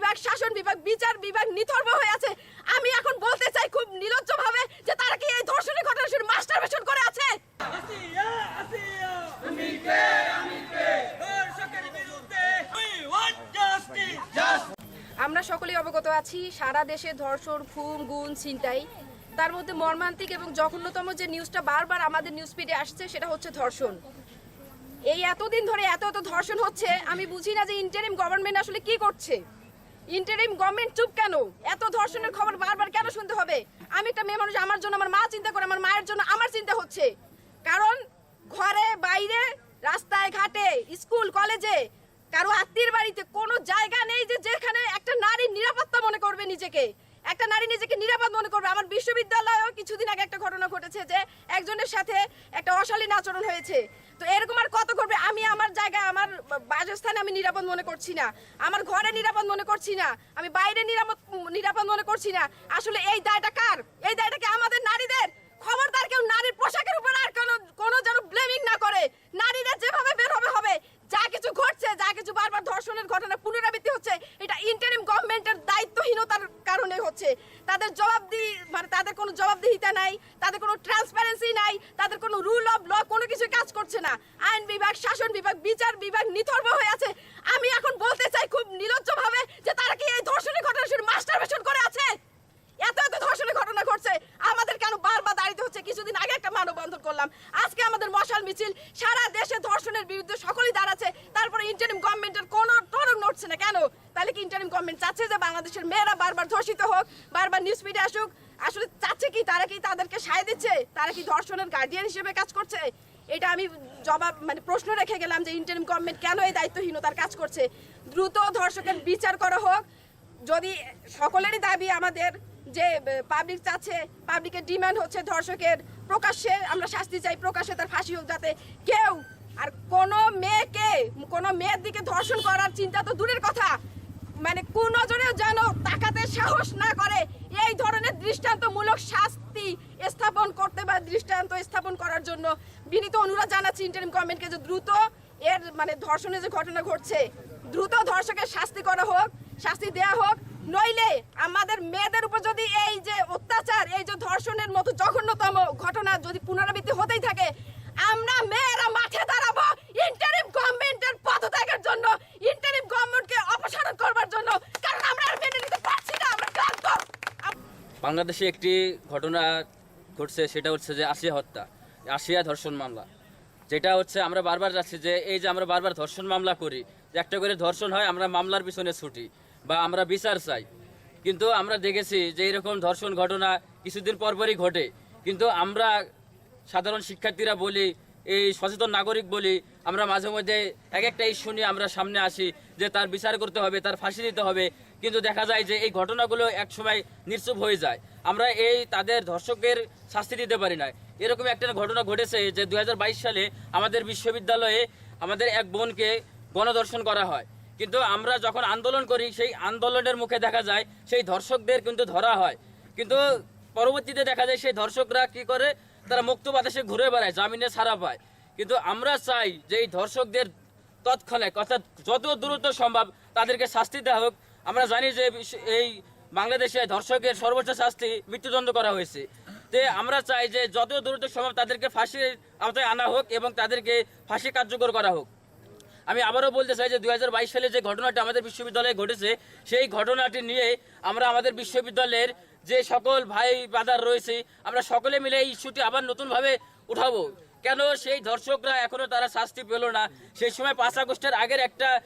বিভাগ, শাসন বিভাগ, বিচার বিভাগ নিথর্ব হয়ে আছে। আমি এখন বলতে চাই খুব নির্লজ্জ ভাবে যে তারা কি এই ধর্ষণের ঘটনা শুধু মাস্টার বেশন করে আছে? আমরা সকলেই অবগত আছি, সারা দেশে ধর্ষণ, খুন, গুণ, ছিনতাই। তার মধ্যে মর্মান্তিক এবং জঘন্যতম যে নিউজটা বারবার আমাদের নিউজ ফিডে আসছে, সেটা হচ্ছে ধর্ষণ। এই এতদিন ধরে এত এত ধর্ষণ হচ্ছে, আমি বুঝি না যে ইন্টারিম গভর্নমেন্ট আসলে কি করছে। ইন্টারিম গভর্নমেন্ট চুপ কেন? এত ধর্ষণের খবর বারবার কেন শুনতে হবে? আমি একটা মেয়ে মানুষ, আমার জন্য আমার মা চিন্তা করে, আমার মায়ের জন্য আমার চিন্তা হচ্ছে। কারণ ঘরে, বাইরে, রাস্তায়, ঘাটে, স্কুল, কলেজে কারও আত্মীয় বাড়িতে কোনো জায়গা নেই যে যেখানে একটা নারী নিরাপত্তা মনে করবে নিজেকে। একটা নারী নিজেকে নিরাপদ মনে করবে। আমার বিশ্ববিদ্যালয়েও কিছুদিন আগে একটা ঘটনা ঘটেছে যে একজনের সাথে একটা অশালীন আচরণ হয়েছে। তো এরকম আর কত করবে? আমি আমার জায়গায়, আমার বাসস্থানে আমি নিরাপদ মনে করছি না। আমার ঘরে নিরাপদ মনে করছি না। আমি বাইরে নিরাপদ নিরাপদ মনে করছি না। আসলে এই দায়টা কার? এই দায়টা কি আমাদের নারীদের? খবরদার কেউ নারীর পোশাকের উপর আর কোনো কোনো যেন ব্লেমিং না করে নারীরা যেভাবে বের হবে হবে যা কিছু ঘটছে যা কিছু বারবার ধর্ষণের ঘটনা পুনরাবৃত্তি হচ্ছে এটা ইন্টারিম গভর্নমেন্টের দায়িত্বহীনতার কারণে হচ্ছে তাদের জবাবদি মানে তাদের কোনো জবাবদিহিতা নাই তাদের কোনো ট্রান্সপারেন্সি নাই তাদের কোনো রুল অফ ল কোনো কিছু কাজ করছে না আইন বিভাগ শাসন বিভাগ বিচার বিভাগ নিথর্ব হয়ে আছে আমি এখন বলতে চাই খুব নির্লজ্জ ভাবে যে তারা কি এই ধর্ষণের ঘটনা শুধু মাস্টার বেশন করে আছে এত এত ধর্ষণের ঘটনা ঘটছে আমাদের কেন বারবার দাঁড়িয়ে হচ্ছে কিছুদিন আগে একটা মানববন্ধন করলাম। আজকে আমাদের মশাল মিছিল, সারা দেশে ধর্ষণের বিরুদ্ধে সকলেই দাঁড়াচ্ছে। তারপরে ইন্টারিম গভর্নমেন্টের কোনো টরক নড়ছে না কেন? তাহলে কি ইন্টারিম গভর্নমেন্ট চাচ্ছে যে বাংলাদেশের মেয়েরা বারবার ধর্ষিত হোক, বারবার নিউজ মিডিয়া আসুক? আসলে চাচ্ছে কি? তারা কি তাদেরকে সায় দিচ্ছে? তারা কি ধর্ষণের গার্ডিয়ান হিসেবে কাজ করছে? এটা আমি জবাব মানে প্রশ্ন রেখে গেলাম যে ইন্টারিম গভর্নমেন্ট কেন এই দায়িত্বহীনতার কাজ করছে? দ্রুত ধর্ষকের বিচার করা হোক। যদি সকলেরই দাবি আমাদের যে পাবলিক চাচ্ছে পাবলিকের ডিমান্ড হচ্ছে ধর্ষকের প্রকাশ্যে আমরা শাস্তি চাই, প্রকাশ্যে তার ফাঁসি হোক যাতে কেউ আর কোনো মেয়েকে, কোনো মেয়ের দিকে ধর্ষণ করার চিন্তা তো দূরের কথা। মানে কোন নজরেও যেন তাকাতে সাহস না করে, এই ধরনের দৃষ্টান্তমূলক শাস্তি স্থাপন করতে বা দৃষ্টান্ত স্থাপন করার জন্য বিনীত অনুরোধ জানাচ্ছি ইন্টারিম গভর্নমেন্টকে যে দ্রুত এর মানে ধর্ষণের যে ঘটনা ঘটছে, দ্রুত ধর্ষকের শাস্তি করা হোক, শাস্তি দেয়া হোক, নইলে আমাদের মেয়েদের উপর যদি এই যে এই যে ধর্ষণের মতো জঘন্যতম ঘটনা যদি পুনরাবৃত্তি হতেই থাকে, আমরা মেয়েরা মাঠে দাঁড়াবো ইন্টারিম গভর্নমেন্টের পদত্যাগের জন্য ইন্টারিম গভর্নমেন্টকে অপসারণ করবার জন্য। কারণ আমরা আর মেনে নিতে পারছি না, আমরা ক্লান্ত। বাংলাদেশে একটি ঘটনা ঘটছে, সেটা হচ্ছে যে আসিয়া হত্যা, আসিয়া ধর্ষণ মামলা। যেটা হচ্ছে আমরা বারবার যাচ্ছি যে এই যে আমরা বারবার ধর্ষণ মামলা করি একটা করে ধর্ষণ হয়, আমরা মামলার পিছনে ছুটি বা আমরা বিচার চাই। কিন্তু আমরা দেখেছি যে এরকম ধর্ষণ ঘটনা কিছুদিন পরপরই ঘটে। কিন্তু আমরা সাধারণ শিক্ষার্থীরা বলি, এই সচেতন নাগরিক বলি, আমরা মাঝে মধ্যে এক একটা ইস্যু নিয়ে আমরা সামনে আসি যে তার বিচার করতে হবে, তার ফাঁসি দিতে হবে। কিন্তু দেখা যায় যে এই ঘটনাগুলো একসময় নিশ্চুপ হয়ে যায়। আমরা এই তাদের ধর্ষকের শাস্তি দিতে পারি না। এরকম একটা ঘটনা ঘটেছে যে দু হাজার বাইশ সালে আমাদের বিশ্ববিদ্যালয়ে আমাদের এক বোনকে গণধর্ষণ করা হয়। কিন্তু আমরা যখন আন্দোলন করি, সেই আন্দোলনের মুখে দেখা যায়, সেই ধর্ষকদের কিন্তু ধরা হয়। কিন্তু পরবর্তীতে দেখা যায়, সেই ধর্ষকরা কি করে? তারা মুক্ত বাতাসে ঘুরে বেড়ায়, জামিনে ছাড়া পায়। কিন্তু আমরা চাই যে এই ধর্ষকদের তৎক্ষণাৎ, অর্থাৎ যত দ্রুত সম্ভব তাদেরকে শাস্তি দেওয়া হোক। আমরা জানি যে এই বাংলাদেশে ধর্ষকের সর্বোচ্চ শাস্তি মৃত্যুদণ্ড করা হয়েছে। তে আমরা চাই যে যত দ্রুত সম্ভব তাদেরকে ফাঁসির আওতায় আনা হোক এবং তাদেরকে ফাঁসি কার্যকর করা হোক। আমি আবারও বলতে চাই যে দু হাজার বাইশ সালে যে ঘটনাটি আমাদের বিশ্ববিদ্যালয়ে ঘটেছে, সেই ঘটনাটি নিয়ে আমরা আমাদের বিশ্ববিদ্যালয়ের যে সকল ভাই বাদার রয়েছে, আমরা সকলে মিলে এই ইস্যুটি আবার নতুনভাবে উঠাবো। কেন সেই ধর্ষকরা এখনও তারা শাস্তি পেল না? সেই সময় পাঁচ আগস্টের আগের একটা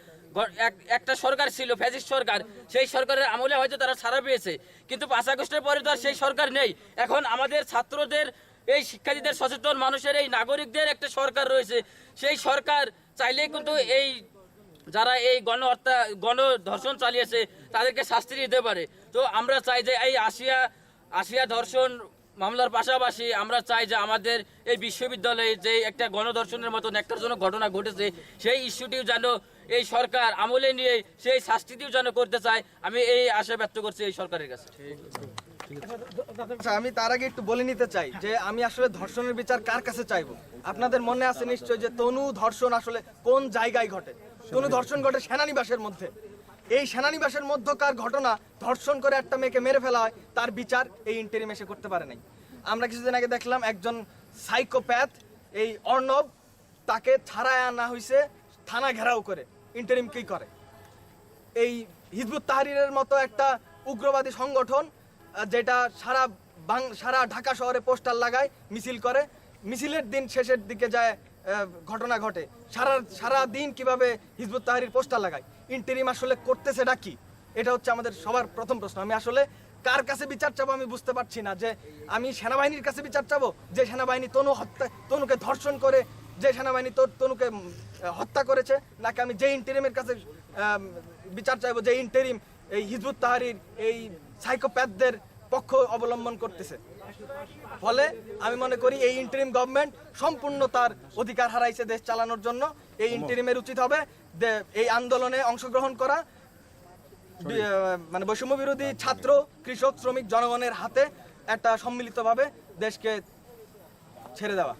এক- একটা সরকার ছিল, ফ্যাসিস্ট সরকার, সেই সরকারের আমলে হয়তো তারা ছাড়া পেয়েছে। কিন্তু পাঁচ আগস্টের পরে তো আর সেই সরকার নেই। এখন আমাদের ছাত্রদের, এই শিক্ষার্থীদের সচেতন মানুষের, এই নাগরিকদের একটা সরকার রয়েছে। সেই সরকার চাইলেই কিন্তু এই যারা এই গণ হত্যা গণ ধর্ষণ চালিয়েছে, তাদেরকে শাস্তি দিতে পারে। তো আমরা চাই যে এই আসিয়া আসিয়া ধর্ষণ মামলার পাশাপাশি আমরা চাই যে আমাদের এই বিশ্ববিদ্যালয়ে যে একটা গণধর্ষণের মতো ন্যাক্কারজনক ঘটনা ঘটেছে, সেই ইস্যুটিও যেন এই সরকার আমলে নিয়ে সেই শাস্তিটিও যেন করতে চায়, আমি এই আশা ব্যক্ত করছি এই সরকারের কাছে। আচ্ছা আমি তার আগে একটু বলে নিতে চাই যে আমি আসলে ধর্ষণের বিচার কার কাছে চাইব? আপনাদের মনে আছে নিশ্চয় যে তনু ধর্ষণ আসলে কোন জায়গায় ঘটে? তনু ধর্ষণ ঘটে সেনানিবাসের মধ্যে। এই সেনানিবাসের মধ্যকার ঘটনা ধর্ষণ করে একটা মেয়েকে মেরে ফেলা হয়, তার বিচার এই ইন্টারিম এসে করতে পারে নাই। আমরা কিছুদিন আগে দেখলাম একজন সাইকোপ্যাথ এই অর্ণব, তাকে ছাড়ায় আনা হয়েছে থানা ঘেরাও করে। ইন্টারিম কি করে? এই হিজবুত তাহরিরের মতো একটা উগ্রবাদী সংগঠন যেটা সারা বাং সারা ঢাকা শহরে পোস্টার লাগায়, মিছিল করে। মিছিলের দিন শেষের দিকে যায় ঘটনা ঘটে। সারা সারা দিন কীভাবে হিজবুত তাহরির পোস্টার লাগায়? ইন্টেরিম আসলে করতেছেটা কি? এটা হচ্ছে আমাদের সবার প্রথম প্রশ্ন। আমি আসলে কার কাছে বিচার চাবো আমি বুঝতে পারছি না। যে আমি সেনাবাহিনীর কাছে বিচার চাবো? যে সেনাবাহিনী তনু হত্যা তনুকে ধর্ষণ করে, যে সেনাবাহিনী তোর তনুকে হত্যা করেছে? নাকি আমি যে ইন্টেরিমের কাছে বিচার চাইব, যে ইন্টেরিম এই হিজবুত তাহারির এই সাইকোপ্যাথদের পক্ষ অবলম্বন করতেছে। ফলে আমি মনে করি এই ইন্টারিম গভর্নমেন্ট সম্পূর্ণ তার অধিকার হারাইছে দেশ চালানোর জন্য। এই ইন্টারিমের উচিত হবে এই আন্দোলনে অংশগ্রহণ করা। মানে বৈষম্য বিরোধী ছাত্র কৃষক শ্রমিক জনগণের হাতে একটা সম্মিলিতভাবে দেশকে ছেড়ে দেওয়া।